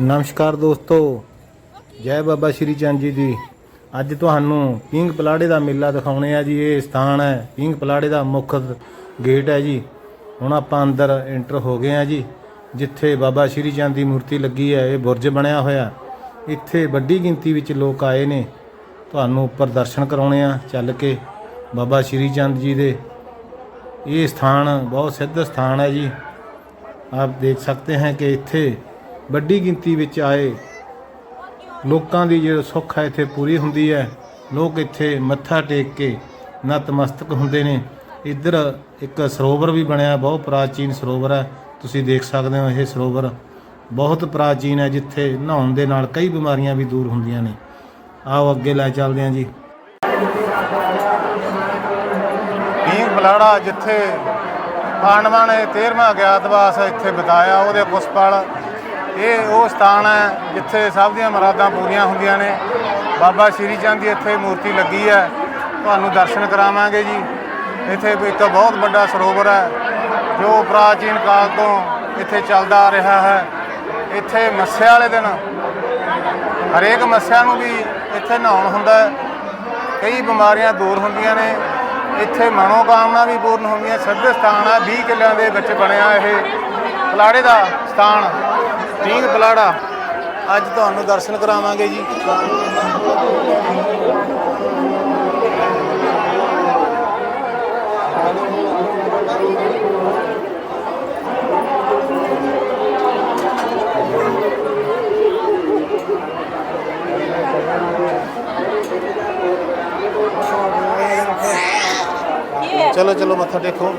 ਨਮਸਕਾਰ ਦੋਸਤੋ। ਜੈ ਬਾਬਾ ਸ਼੍ਰੀ ਚੰਦ ਜੀ ਦੀ। ਅੱਜ ਤੁਹਾਨੂੰ ਪਿੰਗ ਪਲਾੜੇ ਦਾ ਮੇਲਾ ਦਿਖਾਉਣੇ ਆ ਜੀ। ਇਹ ਸਥਾਨ ਹੈ ਪਿੰਗ ਪਲਾੜੇ ਦਾ ਮੁੱਖ ਗੇਟ ਹੈ ਜੀ। ਹੁਣ ਆਪਾਂ ਅੰਦਰ ਐਂਟਰ ਹੋ ਗਏ ਆ ਜੀ, ਜਿੱਥੇ ਬਾਬਾ ਸ਼੍ਰੀ ਚੰਦ ਦੀ ਮੂਰਤੀ ਲੱਗੀ ਹੈ, ਇਹ ਬੁਰਜ ਬਣਿਆ ਹੋਇਆ। ਇੱਥੇ ਵੱਡੀ ਗਿਣਤੀ ਵਿੱਚ ਲੋਕ ਆਏ ਨੇ। ਤੁਹਾਨੂੰ ਉੱਪਰ ਦਰਸ਼ਨ ਕਰਾਉਣੇ ਆ, ਚੱਲ ਕੇ ਬਾਬਾ ਸ਼੍ਰੀ ਚੰਦ ਜੀ ਦੇ। ਇਹ ਸਥਾਨ ਬਹੁਤ ਸਿੱਧ ਸਥਾਨ ਹੈ ਜੀ। ਆਪ ਦੇਖ ਸਕਦੇ ਹੈ ਕਿ ਇੱਥੇ ਵੱਡੀ ਗਿਣਤੀ ਵਿੱਚ ਆਏ। ਲੋਕਾਂ ਦੀ ਜਿਹੜੀ ਸੁੱਖ ਹੈ ਇੱਥੇ ਪੂਰੀ ਹੁੰਦੀ ਹੈ। ਲੋਕ ਇੱਥੇ ਮੱਥਾ ਟੇਕ ਕੇ ਨਤਮਸਤਕ ਹੁੰਦੇ ਨੇ। ਇੱਧਰ ਇੱਕ ਸਰੋਵਰ ਵੀ ਬਣਿਆ, ਬਹੁਤ ਪ੍ਰਾਚੀਨ ਸਰੋਵਰ ਹੈ। ਤੁਸੀਂ ਦੇਖ ਸਕਦੇ ਹੋ ਇਹ ਸਰੋਵਰ ਬਹੁਤ ਪ੍ਰਾਚੀਨ ਹੈ, ਜਿੱਥੇ ਨਹਾਉਣ ਦੇ ਨਾਲ ਕਈ ਬਿਮਾਰੀਆਂ ਵੀ ਦੂਰ ਹੁੰਦੀਆਂ ਨੇ। ਆਓ ਅੱਗੇ ਲੈ ਚੱਲਦੇ ਹਾਂ ਜੀ। ਪੀਂਗ ਬਲਾੜਾ ਜਿੱਥੇ ਪਾਂਡਵਾਂ ਨੇ 13ਵਾਂ ਅਗਿਆਤਵਾਸ ਇੱਥੇ ਬਿਤਾਇਆ, ਉਹਦੇ ਕੁਛ ਪਲ ਇਹ ਉਹ ਸਥਾਨ ਹੈ ਜਿੱਥੇ ਸਭ ਦੀਆਂ ਮੁਰਾਦਾਂ ਪੂਰੀਆਂ ਹੁੰਦੀਆਂ ਨੇ। ਬਾਬਾ ਸ਼੍ਰੀ ਚੰਦ ਦੀ ਇੱਥੇ ਮੂਰਤੀ ਲੱਗੀ ਹੈ। ਤੁਹਾਨੂੰ ਦਰਸ਼ਨ ਕਰਾਵਾਂਗੇ ਜੀ। ਇੱਥੇ ਇੱਕ ਬਹੁਤ ਵੱਡਾ ਸਰੋਵਰ ਹੈ, ਜੋ ਪ੍ਰਾਚੀਨ ਕਾਲ ਤੋਂ ਇੱਥੇ ਚੱਲਦਾ ਆ ਰਿਹਾ ਹੈ। ਇੱਥੇ ਮੱਸਿਆ ਵਾਲੇ ਦਿਨ ਹਰੇਕ ਮੱਸਿਆ ਨੂੰ ਵੀ ਇੱਥੇ ਨਹਾਉਣ ਹੁੰਦਾ ਹੈ। ਕਈ ਬਿਮਾਰੀਆਂ ਦੂਰ ਹੁੰਦੀਆਂ ਨੇ। ਇੱਥੇ ਮਨੋਕਾਮਨਾ ਵੀ ਪੂਰਨ ਹੁੰਦੀਆਂ। ਸਿੱਧ ਸਥਾਨ ਆ 20 ਕਿੱਲਿਆਂ ਦੇ ਵਿੱਚ ਬਣਿਆ ਇਹ। ਪਲਾੜੇ ਦਾ ਸਥਾਨ ਠੀਕ ਪਲਾੜਾ ਅੱਜ ਤੁਹਾਨੂੰ ਦਰਸ਼ਨ ਕਰਾਵਾਂਗੇ ਜੀ। ਚਲੋ ਚਲੋ ਮੱਥਾ ਟੇਕੋ।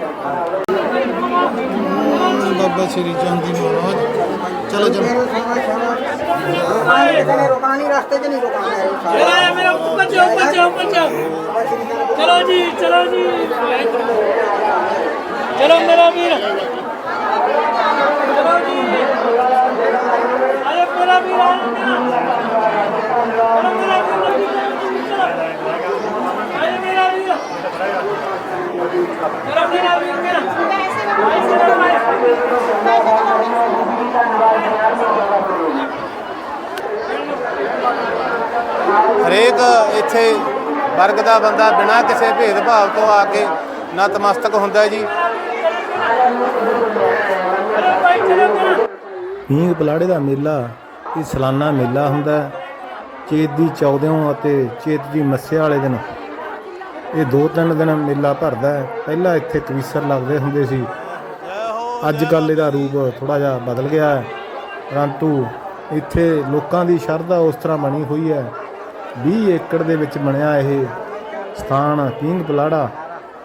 ਬਾਬਾ ਸ੍ਰੀ ਚੰਦ ਜੀ ਮਹਾਰਾਜ। ਚਲੋ ਚਲੋ। ਇਹ ਰੁਕਾਣੀ ਰਸਤੇ 'ਚ ਨਹੀਂ ਰੁਕਾਣਾ ਹੈ ਮੇਰਾ ਉੱਪਰ ਜਾਓ ਉੱਪਰ ਜਾਓ ਉੱਪਰ ਜਾਓ ਚਲੋ ਜੀ ਚਲੋ ਜੀ। ਚਲੋ ਮੇਰਾ ਵੀਰ। ਚਲੋ ਜੀ। ਅਰੇ ਮੇਰਾ ਵੀਰ ਆ ਚਲੋ ਮੇਰਾ ਵੀਰ ਚਲੋ। ਅਰੇ ਮੇਰਾ ਵੀਰ। ਚਲੋ ਮੇਰਾ ਵੀਰ। ਹਰੇਕ ਇੱਥੇ ਵਰਗ ਦਾ ਬੰਦਾ ਬਿਨਾਂ ਕਿਸੇ ਭੇਦਭਾਵ ਤੋਂ ਆ ਕੇ ਨਤਮਸਤਕ ਹੁੰਦਾ ਜੀ। ਮੀਂਹ ਪਲਾੜੇ ਦਾ ਮੇਲਾ, ਇਹ ਸਲਾਨਾ ਮੇਲਾ ਹੁੰਦਾ ਚੇਤ ਦੀ 14ੋਂ ਅਤੇ ਚੇਤ ਦੀ ਮੱਸਿਆ ਵਾਲੇ ਦਿਨ। ਇਹ ਦੋ ਤਿੰਨ ਦਿਨ ਮੇਲਾ ਭਰਦਾ ਹੈ। ਪਹਿਲਾਂ ਇੱਥੇ ਕਵੀਸਰ ਲੱਗਦੇ ਹੁੰਦੇ ਸੀ। ਅੱਜ ਕੱਲ ਇਹਦਾ ਰੂਪ ਥੋੜਾ ਜਿਹਾ ਬਦਲ ਗਿਆ ਹੈ। ਪਰੰਤੂ ਇੱਥੇ ਲੋਕਾਂ ਦੀ ਸ਼ਰਧਾ ਉਸ ਤਰ੍ਹਾਂ ਬਣੀ ਹੋਈ ਹੈ। 20 ਏਕੜ ਦੇ ਵਿੱਚ ਬਣਿਆ ਇਹ ਸਥਾਨ ਪੀਂਗ ਪਲਾੜਾ।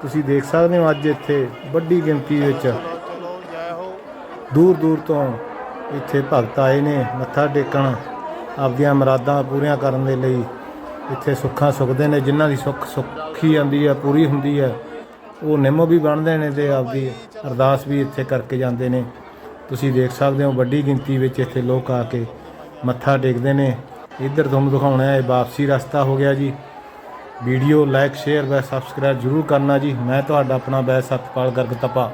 ਤੁਸੀਂ ਦੇਖ ਸਕਦੇ ਹੋ ਅੱਜ ਇੱਥੇ ਵੱਡੀ ਗਿਣਤੀ ਵਿੱਚ ਦੂਰ ਦੂਰ ਤੋਂ ਇੱਥੇ ਭਗਤ ਆਏ ਨੇ, ਮੱਥਾ ਟੇਕਣ, ਆਪਦੀਆਂ ਮੁਰਾਦਾਂ ਪੂਰੀਆਂ ਕਰਨ ਦੇ ਲਈ ਇੱਥੇ ਸੁੱਖਾਂ ਸੁਖਦੇ ਨੇ, ਜਿਨ੍ਹਾਂ ਦੀ ਸੁੱਖ ਸੁੱਖੀ ਜਾਂਦੀ ਹੈ, ਪੂਰੀ ਹੁੰਦੀ ਹੈ, ਉਹ ਨਿੰਮ ਵੀ ਬਣਦੇ ਨੇ ਤੇ ਆਪਦੀ ਅਰਦਾਸ ਵੀ ਇੱਥੇ ਕਰਕੇ ਜਾਂਦੇ ਨੇ। ਤੁਸੀਂ ਦੇਖ ਸਕਦੇ ਹੋ ਵੱਡੀ ਗਿਣਤੀ ਵਿੱਚ ਇੱਥੇ ਲੋਕ ਆ ਕੇ ਮੱਥਾ ਟੇਕਦੇ ਨੇ। ਇੱਧਰ ਤੁਹਾਨੂੰ ਦਿਖਾਉਣਾ ਹੈ, ਇਹ ਵਾਪਸੀ ਰਸਤਾ ਹੋ ਗਿਆ ਜੀ। Video like, share và subscribe ਜਰੂਰ ਕਰਨਾ ਜੀ। ਮੈਂ ਤੁਹਾਡਾ ਆਪਣਾ ਬੈ ਸਤਪਾਲ ਗਰਗ ਤਪਾ।